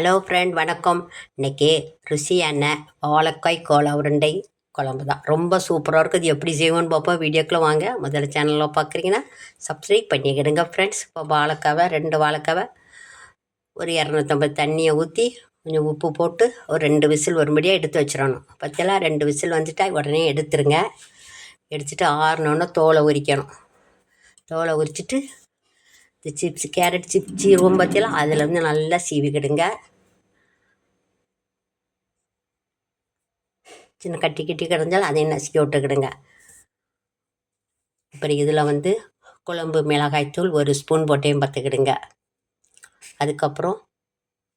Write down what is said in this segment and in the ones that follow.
Hello friend வணக்கம். இன்னைக்கு ருசியான வாழைக்காய் கோலா உருண்டை குழம்பு தான். ரொம்ப சூப்பராக இருக்குது இது எப்படி செய்வோன்னு பார்ப்போம். வீடியோக்குள்ளே வாங்க. முதல்ல சேனலில் பார்க்குறீங்கன்னா சப்ஸ்கிரைப் பண்ணிக்கிடுங்க ஃப்ரெண்ட்ஸ் இப்போ வாழைக்காவை ரெண்டு வாழைக்காவை ஒரு இரநூத்தம்பது தண்ணியை ஊற்றி கொஞ்சம் உப்பு போட்டு ஒரு ரெண்டு விசில் ஒருபடியாக எடுத்து வச்சிடணும். பற்றியெல்லாம் ரெண்டு விசில் வந்துட்டா உடனே எடுத்துருங்க. எடுத்துட்டு ஆறினோன்னே தோலை உரிக்கணும். தோலை உரிச்சிட்டு இந்த சிப்ஸ் கேரட் சிப்ஸ் சீருவோம் பார்த்தீங்களா அதில் வந்து நல்லா சீவிக்கிடுங்க சின்ன கட்டி கட்டி கிடந்தாலும் அதையும் நசுக்கி விட்டுக்கிடுங்க அப்புறம் இதில் வந்து குழம்பு மிளகாய்த்தூள் ஒரு ஸ்பூன் போட்டையும் பார்த்துக்கிடுங்க அதுக்கப்புறம்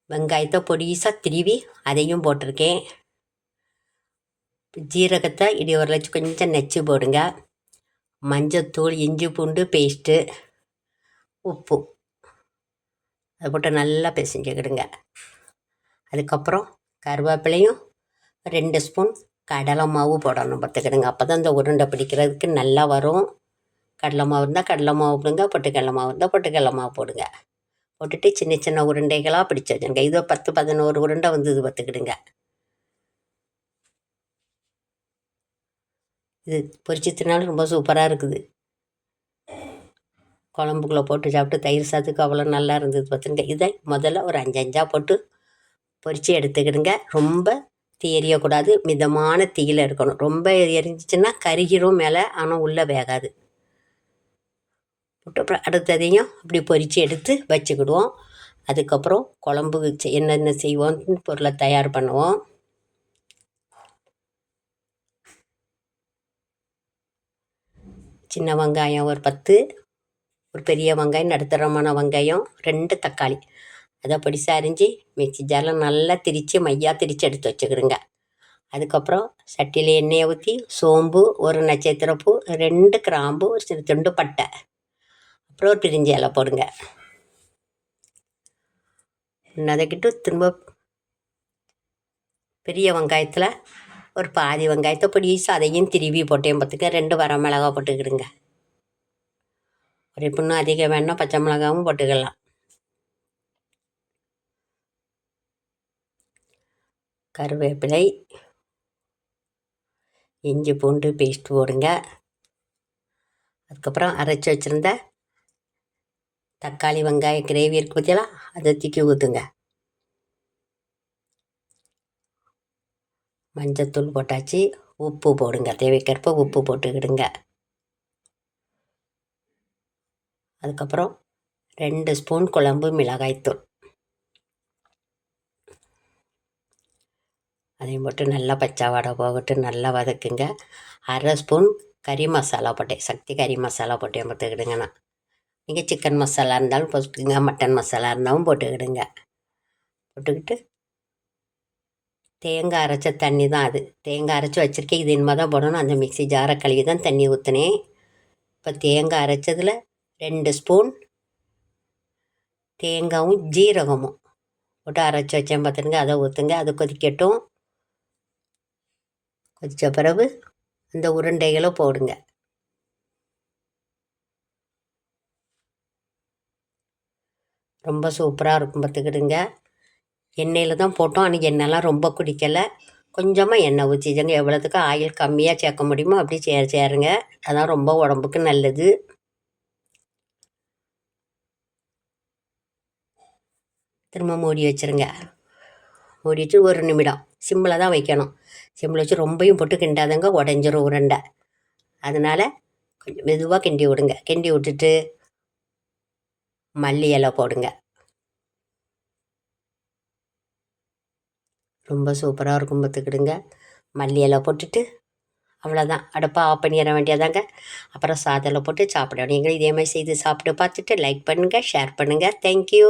வெங்காயத்தை பொடிசாக திருவி அதையும் போட்டிருக்கேன். ஜீரகத்தை இடி ஒரு லட்சம் கொஞ்சம் நெச்சு போடுங்க. மஞ்சத்தூள் இஞ்சி பூண்டு பேஸ்ட்டு உப்பு. அதை போட்டு நல்லா பிசைஞ்சுக்கிடுங்க. அதுக்கப்புறம் கருவேப்பிலையும் ரெண்டு ஸ்பூன் கடலை மாவு போடணும் பார்த்துக்கிடுங்க. அப்போ தான் இந்த உருண்டை பிடிக்கிறதுக்கு நல்லா வரும். கடலை மாவு இருந்தால் கடலை மாவு போடுங்க பொட்டுக்கடலை மாவு இருந்தால் பொட்டுக்கடலை மாவு போடுங்க. போட்டுட்டு சின்ன சின்ன உருண்டைகளாக பிடிச்சி வச்சுருங்க. இதோ பத்து பதினோரு உருண்டை வந்து இது பார்த்துக்கிடுங்க. இது பொரிச்சு தின்னாலும் ரொம்ப சூப்பராக இருக்குது. குழம்புக்குள்ளே போட்டு சாப்பிட்டு தயிர் சாதத்துக்கு அவ்வளோ நல்லா இருந்தது பார்த்துங்க இதை முதல்ல ஒரு அஞ்சு அஞ்சாக போட்டு பொரித்து எடுத்துக்கிடுங்க. ரொம்ப தீ எரியக்கூடாது. மிதமான தீயில் இருக்கணும் ரொம்ப எரிஞ்சிச்சின்னா கருகிரும் மேலே ஆனால் உள்ளே வேகாது. போட்டு அப்புறம் அடுத்ததையும் அப்படி பொரித்து எடுத்து வச்சுக்கிடுவோம். அதுக்கப்புறம் குழம்பு என்னென்ன செய்வோம் பொருளை தயார் பண்ணுவோம். சின்ன வெங்காயம் ஒரு பத்து ஒரு பெரிய வெங்காயம் நடுத்தரமான வெங்காயம் ரெண்டு தக்காளி. அதை பொடிசாக அரிஞ்சு மிக்சி ஜாரில் நல்லா திரித்து மையாக திரித்து எடுத்து வச்சுக்கிடுங்க. அதுக்கப்புறம் சட்டியில் எண்ணெயை ஊற்றி சோம்பு ஒரு நட்சத்திரப்பூ ரெண்டு கிராம்பு ஒரு சிறு துண்டு பட்டை. அப்புறம் ஒரு பிரிஞ்சி இலை போடுங்க. நதக்கிட்டு திரும்ப பெரிய வெங்காயத்தில் ஒரு பாதி வெங்காயத்தை பொடிசாக அதையும் திருவி போட்டேன் பார்த்துக்க ரெண்டு வர மிளகா போட்டுக்கிடுங்க. ஒரு இன்னும் அதிகம் வேணால் பச்சை மிளகாவும் போட்டுக்கலாம். கருவேப்பிலை இஞ்சி பூண்டு பேஸ்ட் போடுங்க. அதுக்கப்புறம் அரைச்சி வச்சுருந்த தக்காளி வெங்காய கிரேவி இருக்கு பார்த்தீங்களா அதை தூக்கி ஊற்றுங்க மஞ்சத்தூள் போட்டாச்சு. உப்பு போடுங்க. தேவைக்கேற்ப உப்பு போட்டுக்கிடுங்க. அதுக்கப்புறம் ரெண்டு ஸ்பூன் குழம்பு மிளகாய்த்தூள் அதையும் போட்டு நல்லா பச்சை வடை போகட்டு நல்லா வதக்குங்க. அரை ஸ்பூன் கறி மசாலா போட்டேன். சக்தி கறி மசாலா போட்டேன் பார்த்துக்கிடுங்கண்ணா நீங்கள் சிக்கன் மசாலா இருந்தாலும் போட்டுக்கோங்க மட்டன் மசாலா இருந்தாலும் போட்டுக்கிடுங்க. போட்டுக்கிட்டு தேங்காய் அரைச்ச தண்ணி தான் அது. தேங்காய் அரைச்சி வச்சுருக்கேன். இது இனிமேல் தான் போடணும். அந்த மிக்சி ஜாரை கழுவி தான் தண்ணி ஊற்றினேன். இப்போ தேங்காய் அரைச்சதில் ரெண்டு ஸ்பூன் தேங்காயும் ஜீரகமும் போட்டு அரைச்சி வச்சேன் பார்த்துருங்க அதை ஊற்றுங்க அதை கொதிக்கட்டும். கொதித்த பிறகு அந்த உருண்டைகளை போடுங்க. ரொம்ப சூப்பராக இருக்கும் பார்த்துக்கிடுங்க எண்ணெயில் தான் போட்டோம். ஆனால் எண்ணெய்லாம் ரொம்ப குடிக்கலை. கொஞ்சமாக எண்ணெய் ஊற்றிச்சுங்க எவ்வளோத்துக்கு ஆயில் கம்மியாக சேர்க்க முடியுமோ அப்படி சேர் சேருங்க. அதான் ரொம்ப உடம்புக்கு நல்லது. திரும்ப மூடி வச்சுருங்க. மூடி வச்சு ஒரு நிமிடம். சிம்மில் தான் வைக்கணும். சிம்மில் வச்சு ரொம்பையும் போட்டு கிண்டாதங்க உடஞ்சிரும் உருண்டை. அதனால் கொஞ்சம் மெதுவாக கிண்டி விடுங்க. கிண்டி விட்டுட்டு மல்லி இலை போடுங்க. ரொம்ப சூப்பராக இருக்கும் பார்த்துக்கிடுங்க. மல்லி இலை போட்டுட்டு அவ்வளோதான் அடுப்பை ஆஃப் பண்ணிட வேண்டியதாங்க. அப்புறம் சாதத்தில் போட்டு சாப்பிட வேண்டிய இதே மாதிரி செய்து சாப்பிட்டு பார்த்துட்டு லைக் பண்ணுங்கள் ஷேர் பண்ணுங்கள் தேங்க்யூ